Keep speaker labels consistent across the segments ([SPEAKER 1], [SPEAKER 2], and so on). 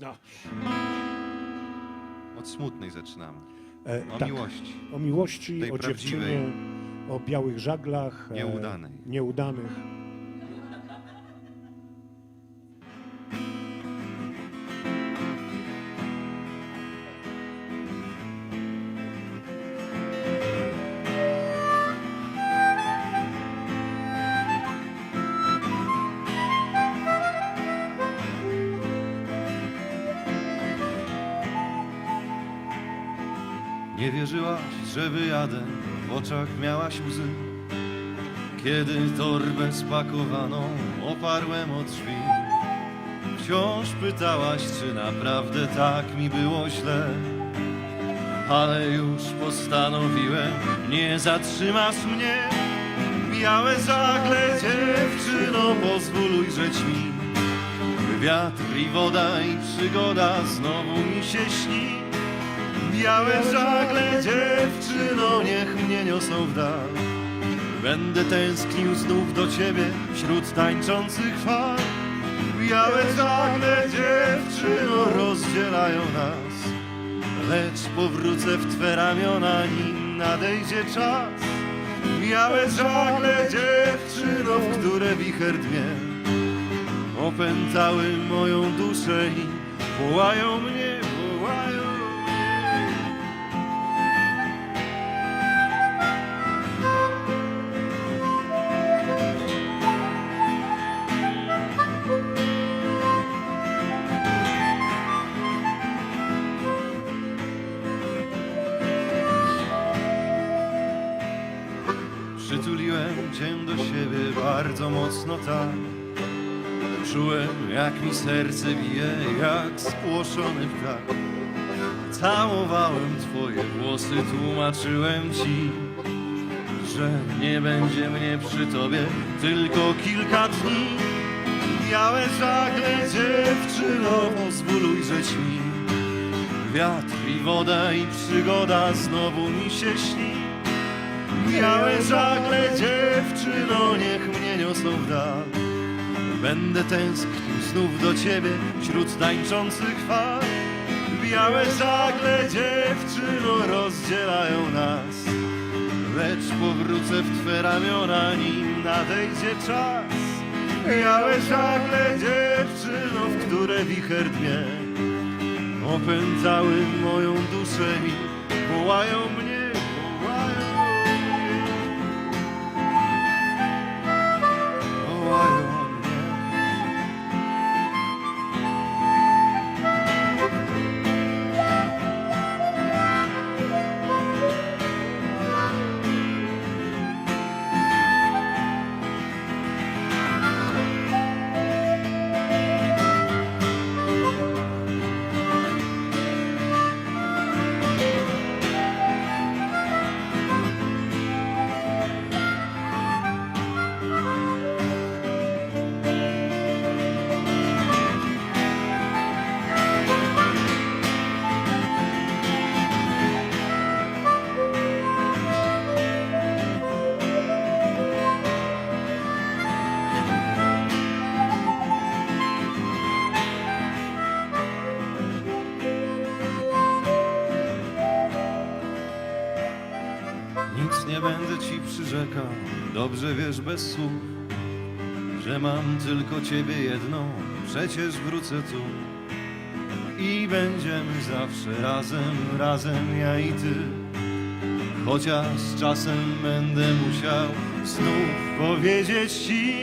[SPEAKER 1] No,
[SPEAKER 2] Od smutnej zaczynamy.
[SPEAKER 1] e,
[SPEAKER 2] O
[SPEAKER 1] tak,
[SPEAKER 2] miłości.
[SPEAKER 1] o miłości,
[SPEAKER 2] Tej
[SPEAKER 1] o
[SPEAKER 2] prawdziwej.
[SPEAKER 1] dziewczynie, o białych żaglach. e,
[SPEAKER 2] Nieudanej.
[SPEAKER 1] Nieudanych.
[SPEAKER 2] Nie wierzyłaś, że wyjadę, w oczach miałaś łzy. Kiedy torbę spakowaną oparłem o drzwi, wciąż pytałaś, czy naprawdę tak mi było źle. Ale już postanowiłem, nie zatrzymasz mnie. Białe żagle, dziewczyno, pozwól ujrzeć mi. Wiatr i woda i przygoda znowu mi się śni. Białe żagle, dziewczyno, niech mnie niosą w dal. Będę tęsknił znów do ciebie wśród tańczących fal. Białe żagle, dziewczyno, rozdzielają nas. Lecz powrócę w twe ramiona, nim nadejdzie czas. Białe żagle, dziewczyno, w które wicher dmie. Opętały moją duszę i wołają mnie, wołają Przytuliłem cię do siebie bardzo mocno tak. Czułem jak mi serce bije, jak spłoszony ptak. Całowałem twoje włosy, tłumaczyłem ci Że nie będzie mnie przy tobie tylko kilka dni. Białe żagle dziewczyno, pozwól ujrzeć mi Wiatr i woda i przygoda znowu mi się śni Białe żagle dziewczyno, niech mnie niosą w dal. Będę tęsknił znów do ciebie wśród tańczących fal. Białe żagle dziewczyno rozdzielają nas. Lecz powrócę w twe ramiona, nim nadejdzie czas. Białe żagle dziewczyno, w które wicher dmie Opętały moją duszę i wołają mnie, Nic nie będę ci przyrzekał, dobrze wiesz bez słów, że mam tylko ciebie jedną, przecież wrócę tu i będziemy zawsze razem, razem ja i ty. Chociaż czasem będę musiał znów powiedzieć ci.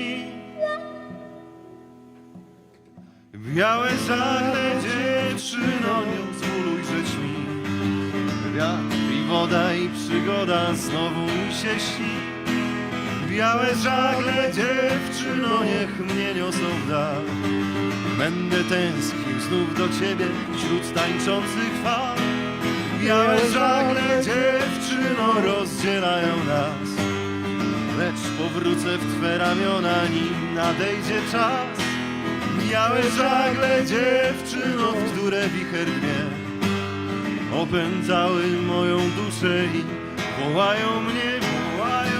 [SPEAKER 2] Białe żagle dziewczyno, nie pozwól ujrzeć mi Wiatr woda i przygoda znowu mi się śni. Białe żagle dziewczyno, niech mnie niosą w dal. Będę tęsknił znów do ciebie wśród tańczących fal. Białe żagle dziewczyno rozdzielają nas. Lecz powrócę w twe ramiona, nim nadejdzie czas. Białe żagle dziewczyno, w które wicher dmie opędzały moją duszę i wołają mnie, wołają.